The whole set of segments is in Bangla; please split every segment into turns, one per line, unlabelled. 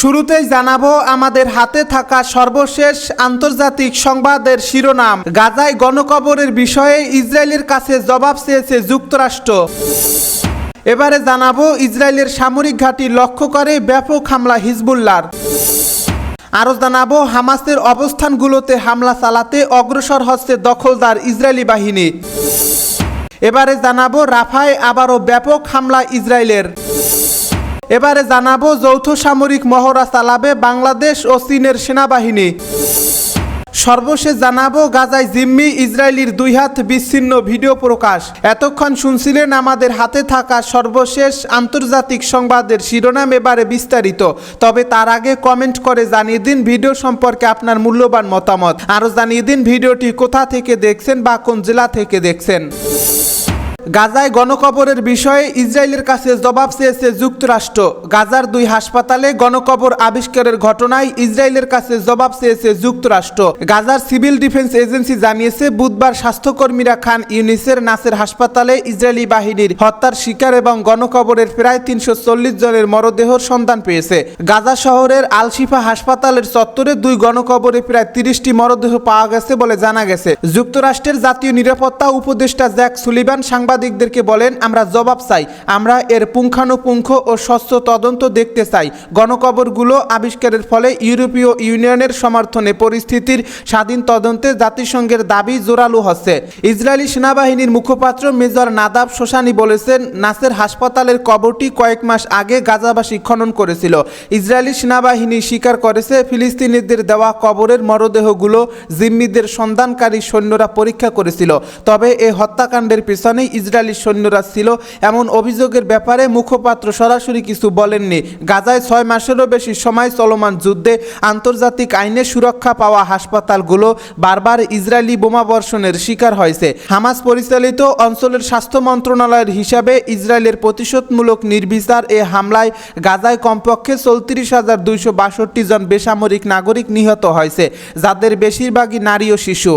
শুরুতেই জানাবো আমাদের হাতে থাকা সর্বশেষ আন্তর্জাতিক সংবাদের শিরোনাম গাজায় গণকবরের বিষয়ে ইসরায়েলের কাছে জবাব চেয়েছে যুক্তরাষ্ট্র এবারে জানাবো ইসরায়েলের সামরিক ঘাঁটি লক্ষ্য করে ব্যাপক হামলা হিজবুল্লার আরও জানাবো হামাসের অবস্থানগুলোতে হামলা চালাতে অগ্রসর হচ্ছে দখলদার ইসরায়েলি বাহিনী এবারে জানাবো রাফায় আবারও ব্যাপক হামলা ইসরায়েলের এবারে জানাবো যৌথ সামরিক মহড়া চালাবে বাংলাদেশ ও চীনের সেনাবাহিনী সর্বশেষ জানাবো গাজায় জিম্মি ইসরায়েলির দুই হাত বিচ্ছিন্ন ভিডিও প্রকাশ এতক্ষণ শুনছিলেন আমাদের হাতে থাকা সর্বশেষ আন্তর্জাতিক সংবাদের শিরোনাম এবারে বিস্তারিত তবে তার আগে কমেন্ট করে জানিয়ে দিন ভিডিও সম্পর্কে আপনার মূল্যবান মতামত আরও জানিয়ে দিন ভিডিওটি কোথা থেকে দেখছেন বা কোন জেলা থেকে দেখছেন গাজায় গণকবরের বিষয়ে ইসরায়েলের কাছে জবাব চেয়েছে যুক্তরাষ্ট্র গাজার দুই হাসপাতালে গণকবর আবিষ্কারের ঘটনায় ইসরায়েলের কাছে জবাব চেয়েছে যুক্তরাষ্ট্র গাজার সিভিল ডিফেন্স এজেন্সি জানিয়েছে বুধবার স্বাস্থ্যকর্মীরা খান ইউনিসের নাসের হাসপাতালে ইসরায়েলি বাহিনীর হত্যার শিকার এবং গণকবরের প্রায় তিনশো চল্লিশ জনের মরদেহর সন্ধান পেয়েছে গাজা শহরের আলশিফা হাসপাতালের চত্বরে দুই গণকবরে প্রায় তিরিশটি মরদেহ পাওয়া গেছে বলে জানা গেছে যুক্তরাষ্ট্রের জাতীয় নিরাপত্তা উপদেষ্টা জ্যাক সুলিবান সাংবাদিক সাংবাদিকদেরকে বলেন আমরা জবাব চাই আমরা এর পুঙ্খানুপুঙ্খ ও স্বচ্ছ তদন্ত দেখতে চাই গণকবরগুলো আবিষ্কারের ফলে ইউরোপীয় ইউনিয়নের সমর্থনে পরিস্থিতির স্বাধীন তদন্তে জাতিসংঘের দাবি জোরালো হচ্ছে ইসরায়েলি সেনাবাহিনীর মুখপাত্র মেজর নাদাব শোশানি বলেছেন নাসের হাসপাতালের কবরটি কয়েক মাস আগে গাজাবাসী খনন করেছিল ইসরায়েলি সেনাবাহিনী স্বীকার করেছে ফিলিস্তিনিদের দেওয়া কবরের মরদেহগুলো জিম্মিদের সন্ধানকারী সৈন্যরা পরীক্ষা করেছিল তবে এ হত্যাকাণ্ডের পিছনে ইসরায়েলি সৈন্যরা ছিল এমন অভিযোগের ব্যাপারে মুখপাত্র সরাসরি কিছু বলেননি গাজায় ছয় মাসেরও বেশি সময় চলমান যুদ্ধে আন্তর্জাতিক আইনে সুরক্ষা পাওয়া হাসপাতালগুলো বারবার ইসরায়েলি বোমাবর্ষণের শিকার হয়েছে হামাস পরিচালিত অঞ্চলের স্বাস্থ্য মন্ত্রণালয়ের হিসাবে ইসরায়েলের প্রতিশোধমূলক নির্বিচার এ হামলায় গাজায় কমপক্ষে চৌত্রিশ হাজার দুইশো বাষট্টি জন বেসামরিক নাগরিক নিহত হয়েছে যাদের বেশিরভাগই নারী ও শিশু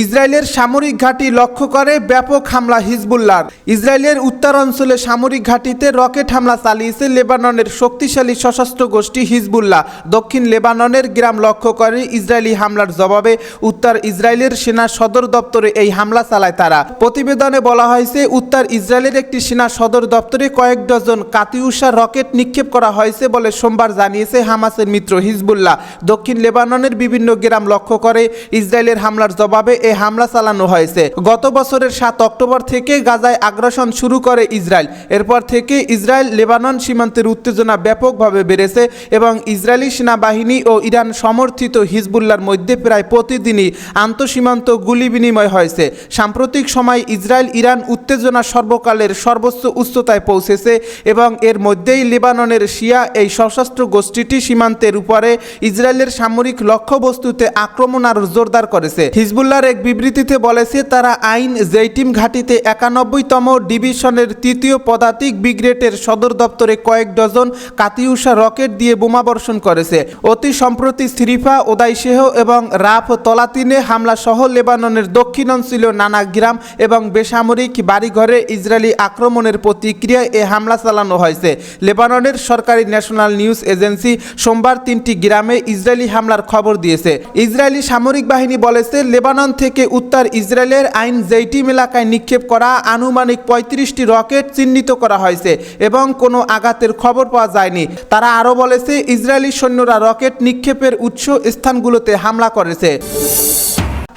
ইসরায়েলের সামরিক ঘাঁটি লক্ষ্য করে ব্যাপক হামলা হিজবুল্লার ইসরায়েলের উত্তরাঞ্চলে সামরিক ঘাঁটিতে রকেট হামলা চালিয়েছে লেবাননের শক্তিশালী সশস্ত্র গোষ্ঠী হিজবুল্লাহ দক্ষিণ লেবাননের গ্রাম লক্ষ্য করে ইসরায়েলি হামলার জবাবে উত্তর ইসরায়েলের সেনা সদর দপ্তরে এই হামলা চালায় তারা প্রতিবেদনে বলা হয়েছে উত্তর ইসরায়েলের একটি সেনা সদর দপ্তরে কয়েক ডজন কাতিউষা রকেট নিক্ষেপ করা হয়েছে বলে সোমবার জানিয়েছে হামাসের মিত্র হিজবুল্লাহ দক্ষিণ লেবাননের বিভিন্ন গ্রাম লক্ষ্য করে ইসরায়েলের হামলার জবাবে এই হামলা চালানো হয়েছে গত বছরের সাত অক্টোবর থেকে গাজায় আগ্রাসন শুরু করে ইসরায়েল এরপর থেকে ইসরায়েল লেবানন সীমান্তের উত্তেজনা ব্যাপকভাবে বেড়েছে এবং ইসরায়েলি সেনাবাহিনী ও ইরান সমর্থিত হিজবুল্লার মধ্যে প্রায় প্রতিদিনই আন্তঃসীমান্ত গুলি বিনিময় হয়েছে সাম্প্রতিক সময় ইসরায়েল ইরান উত্তেজনা সর্বকালের সর্বোচ্চ উচ্চতায় পৌঁছেছে এবং এর মধ্যেই লেবাননের শিয়া এই সশস্ত্র গোষ্ঠীটি সীমান্তের উপরে ইসরায়েলের সামরিক লক্ষ্যবস্তুতে আক্রমণ আরও জোরদার করেছে হিজবুল্লার এক বিবৃতিতে বলেছে তারা আইন জেইটিম ঘাটিতে একানব্বইতম ডিভিশনের তৃতীয় পদাতিক ব্রিগ্রেডের সদর দপ্তরে কয়েক ডজন কাতিউষা রকেট দিয়ে বোমাবর্ষণ করেছে অতি সম্প্রতি সিরিফা ওদাইসেহ এবং রাফ তলাতিনে হামলা সহ লেবাননের দক্ষিণাঞ্চলীয় নানা গ্রাম এবং বেসামরিক বাড়িঘরে ইসরায়েলি আক্রমণের প্রতিক্রিয়ায় এ হামলা চালানো হয়েছে লেবাননের সরকারি ন্যাশনাল নিউজ এজেন্সি সোমবার তিনটি গ্রামে ইসরায়েলি হামলার খবর দিয়েছে ইসরায়েলি সামরিক বাহিনী বলেছে লেবানন থেকে উত্তর ইসরায়েলের আইন জেইটিম এলাকায় নিক্ষেপ করা আনুমানিক পঁয়ত্রিশটি রকেট চিহ্নিত করা হয়েছে এবং কোনো আঘাতের খবর পাওয়া যায়নি তারা আরও বলেছে ইসরায়েলি সৈন্যরা রকেট নিক্ষেপের উৎস স্থানগুলোতে হামলা করেছে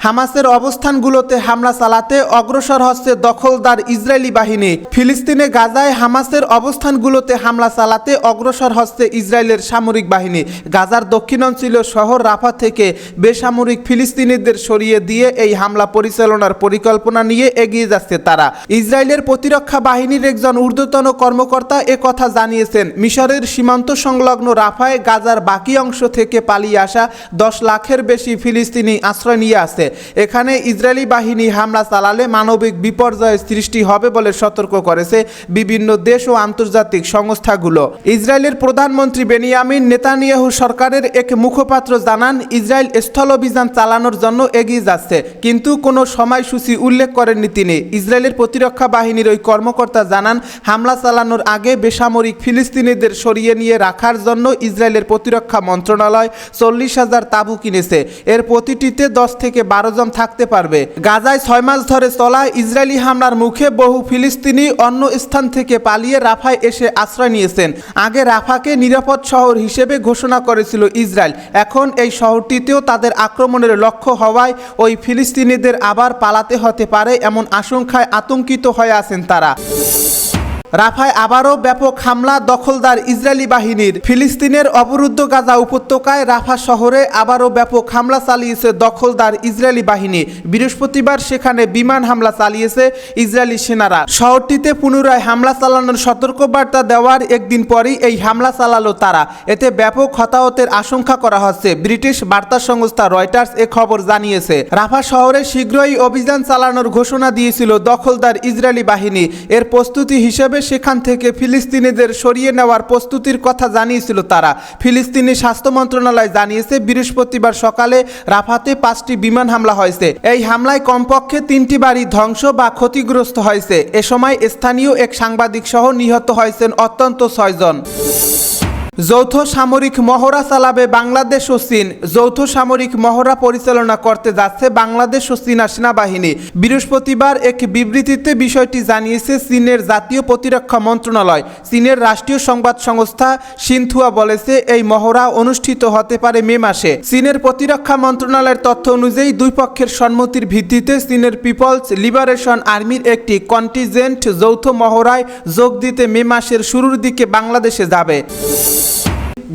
হামাসের অবস্থানগুলোতে হামলা চালাতে অগ্রসর হচ্ছে দখলদার ইসরায়েলি বাহিনী ফিলিস্তিনে গাজায় হামাসের অবস্থানগুলোতে হামলা চালাতে অগ্রসর হচ্ছে ইসরায়েলের সামরিক বাহিনী গাজার দক্ষিণাঞ্চল শহর রাফা থেকে বেসামরিক ফিলিস্তিনিদের সরিয়ে দিয়ে এই হামলা পরিচালনার পরিকল্পনা নিয়ে এগিয়ে যাচ্ছে তারা ইসরায়েলের প্রতিরক্ষা বাহিনীর একজন ঊর্ধ্বতন কর্মকর্তা কথা জানিয়েছেন মিশরের সীমান্ত সংলগ্ন রাফায় গাজার বাকি অংশ থেকে পালিয়ে আসা দশ লাখের বেশি ফিলিস্তিনি আশ্রয় নিয়ে আছে এখানে ইসরায়েলি বাহিনী হামলা চালালে মানবিক বিপর্যয়ের সৃষ্টি হবে বলে সতর্ক করেছে বিভিন্ন দেশ ও আন্তর্জাতিক সংস্থাগুলো ইসরায়েলের প্রধানমন্ত্রী বেনিয়ামিন নেতানিয়াহু সরকারের এক মুখপাত্র জানান ইসরায়েল স্থল অভিযান চালানোর জন্য এগিয়ে যাচ্ছে কিন্তু কোনো সময়সূচি উল্লেখ করেননি তিনি ইসরায়েলের প্রতিরক্ষা বাহিনীর ওই কর্মকর্তা জানান হামলা চালানোর আগে বেসামরিক ফিলিস্তিনিদের সরিয়ে নিয়ে রাখার জন্য ইসরায়েলের প্রতিরক্ষা মন্ত্রণালয় চল্লিশ হাজার তাঁবু কিনেছে এর প্রতিটিতে দশ থেকে বারো বারো জন থাকতে পারবে গাজায় ছয় মাস ধরে চলা ইসরায়েলি হামলার মুখে বহু ফিলিস্তিনি অন্য স্থান থেকে পালিয়ে রাফায় এসে আশ্রয় নিয়েছেন আগে রাফাকে নিরাপদ শহর হিসেবে ঘোষণা করেছিল ইসরায়েল এখন এই শহরটিতেও তাদের আক্রমণের লক্ষ্য হওয়ায় ওই ফিলিস্তিনিদের আবার পালাতে হতে পারে এমন আশঙ্কায় আতঙ্কিত হয়ে আছেন তারা রাফায় আবারও ব্যাপক হামলা দখলদার ইসরায়েলি বাহিনীর ফিলিস্তিনের অবরুদ্ধ গাজা উপত্যকায় রাফা শহরে আবারও ব্যাপক হামলা চালিয়েছে দখলদার ইসরায়েলি বাহিনী বৃহস্পতিবার সেখানে বিমান হামলা চালিয়েছে ইসরায়েলি সেনারা শহরটিতে পুনরায় হামলা চালানোর সতর্কবার্তা দেওয়ার একদিন পরই এই হামলা চালালো তারা এতে ব্যাপক হতাহতের আশঙ্কা করা হচ্ছে ব্রিটিশ বার্তা সংস্থা রয়টার্স এ খবর জানিয়েছে রাফা শহরে শীঘ্রই অভিযান চালানোর ঘোষণা দিয়েছিল দখলদার ইসরায়েলি বাহিনী এর প্রস্তুতি হিসেবে হিসেবে সেখান থেকে ফিলিস্তিনিদের সরিয়ে নেওয়ার প্রস্তুতির কথা জানিয়েছিল তারা ফিলিস্তিনি স্বাস্থ্য মন্ত্রণালয় জানিয়েছে বৃহস্পতিবার সকালে রাফাতে পাঁচটি বিমান হামলা হয়েছে এই হামলায় কমপক্ষে তিনটি বাড়ি ধ্বংস বা ক্ষতিগ্রস্ত হয়েছে এ সময় স্থানীয় এক সাংবাদিক সহ নিহত হয়েছেন অত্যন্ত ছয়জন যৌথ সামরিক মহড়া চালাবে বাংলাদেশ ও চীন যৌথ সামরিক মহড়া পরিচালনা করতে যাচ্ছে বাংলাদেশ ও চীনা সেনাবাহিনী বৃহস্পতিবার এক বিবৃতিতে বিষয়টি জানিয়েছে চীনের জাতীয় প্রতিরক্ষা মন্ত্রণালয় চীনের রাষ্ট্রীয় সংবাদ সংস্থা সিনথুয়া বলেছে এই মহড়া অনুষ্ঠিত হতে পারে মে মাসে চীনের প্রতিরক্ষা মন্ত্রণালয়ের তথ্য অনুযায়ী দুই পক্ষের সম্মতির ভিত্তিতে চীনের পিপলস লিবারেশন আর্মির একটি কন্টিজেন্ট যৌথ মহড়ায় যোগ দিতে মে মাসের শুরুর দিকে বাংলাদেশে যাবে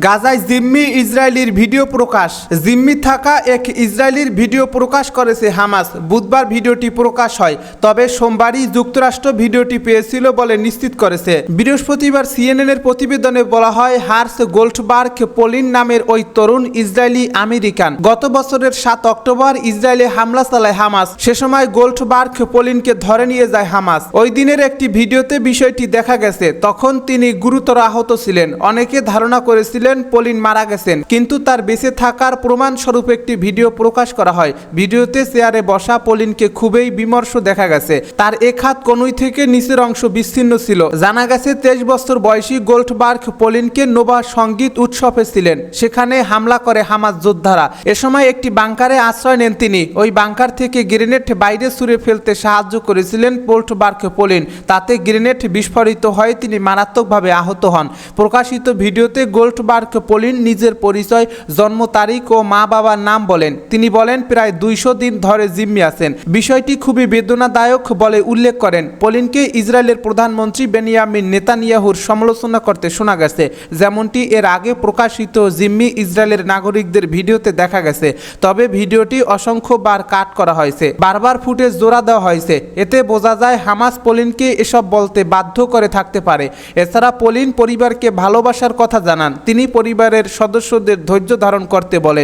গাজায় জিম্মি ইসরায়েলির ভিডিও প্রকাশ জিম্মি থাকা এক ইসরায়েলির ভিডিও প্রকাশ করেছে হামাস বুধবার ভিডিওটি প্রকাশ হয় তবে সোমবারই যুক্তরাষ্ট্র ভিডিওটি পেয়েছিল বলে নিশ্চিত করেছে বৃহস্পতিবার সিএনএনের প্রতিবেদনে বলা হয় হার্স গোল্ডবার্গ পলিন নামের ওই তরুণ ইসরায়েলি আমেরিকান গত বছরের সাত অক্টোবর ইসরায়েলে হামলা চালায় হামাস সে সময় গোল্ডবার্গ পলিনকে ধরে নিয়ে যায় হামাস ওই দিনের একটি ভিডিওতে বিষয়টি দেখা গেছে তখন তিনি গুরুতর আহত ছিলেন অনেকে ধারণা করেছিলেন প্রেসিডেন্ট পলিন মারা গেছেন কিন্তু তার বেঁচে থাকার প্রমাণ স্বরূপ একটি ভিডিও প্রকাশ করা হয় ভিডিওতে চেয়ারে বসা পলিনকে খুবই বিমর্ষ দেখা গেছে তার এক হাত কনুই থেকে নিচের অংশ বিচ্ছিন্ন ছিল জানা গেছে তেইশ বছর বয়সী গোল্ডবার্গ পলিনকে নোবা সঙ্গীত উৎসবে ছিলেন সেখানে হামলা করে হামাজ যোদ্ধারা এ সময় একটি বাংকারে আশ্রয় নেন তিনি ওই বাংকার থেকে গ্রেনেড বাইরে ছুড়ে ফেলতে সাহায্য করেছিলেন পোল্টবার্গ পলিন তাতে গ্রেনেড বিস্ফোরিত হয়ে তিনি মারাত্মকভাবে আহত হন প্রকাশিত ভিডিওতে গোল্ডবার্গ বার্ক পলিন নিজের পরিচয় জন্ম তারিখ ও মা বাবার নাম বলেন তিনি বলেন প্রায় দুইশো দিন ধরে জিম্মি আছেন বিষয়টি খুবই বেদনাদায়ক বলে উল্লেখ করেন পলিনকে ইসরায়েলের প্রধানমন্ত্রী বেনিয়ামিন নেতানিয়াহুর সমালোচনা করতে শোনা গেছে যেমনটি এর আগে প্রকাশিত জিম্মি ইসরায়েলের নাগরিকদের ভিডিওতে দেখা গেছে তবে ভিডিওটি অসংখ্যবার কাট করা হয়েছে বারবার ফুটেজ জোড়া দেওয়া হয়েছে এতে বোঝা যায় হামাস পলিনকে এসব বলতে বাধ্য করে থাকতে পারে এছাড়া পলিন পরিবারকে ভালোবাসার কথা জানান তিনি তিনি পরিবারের সদস্যদের ধৈর্য ধারণ করতে বলেন